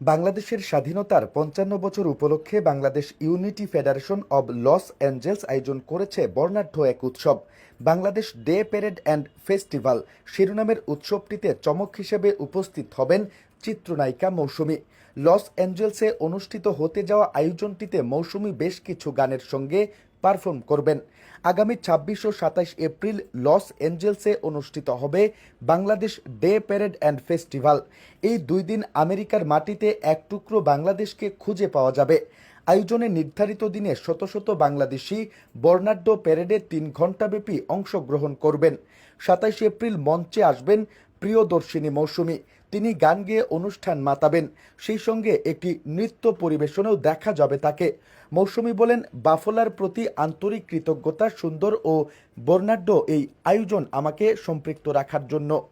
বাংলাদেশের স্বাধীনতার পঞ্চান্ন বছর উপলক্ষে Bangladesh unity federation of Los Angeles আয়োজন করেছে বর্ণাঢ্য এক উৎসব। Bangladesh day parade and festival শিরোনামের উৎসবটিতে চমক হিসেবে উপস্থিত হবেন চিত্রনায়িকা মৌসুমী। লস অ্যাঞ্জেলসে অনুষ্ঠিত হতে যাওয়া আয়োজনটিতে মৌসুমী বেশ কিছু গানের সঙ্গে পারফর্ম করবেন। আগামী ছাব্বিশ ও সাতাশ এপ্রিল লস অ্যাঞ্জেলসে অনুষ্ঠিত হবে Bangladesh day parade and festival এই দুই দিন আমেরিকার মাটিতে এক টুকরো বাংলাদেশকে খুঁজে পাওয়া যাবে। আয়োজনে নির্ধারিত দিনে শত শত বাংলাদেশি বর্ণাঢ্য প্যারেডে তিন ঘণ্টাব্যাপী অংশগ্রহণ করবেন। সাতাশ এপ্রিল মঞ্চে আসবেন প্রিয়দর্শিনী মৌসুমী। তিনি গান গেয়ে অনুষ্ঠান মাতাবেন। সেই সঙ্গে একটি নৃত্য পরিবেশনেও দেখা যাবে তাকে। মৌসুমি বলেন, বাফলার প্রতি আন্তরিক কৃতজ্ঞতা, সুন্দর ও বর্ণাঢ্য এই আয়োজন আমাকে সম্পৃক্ত রাখার জন্য।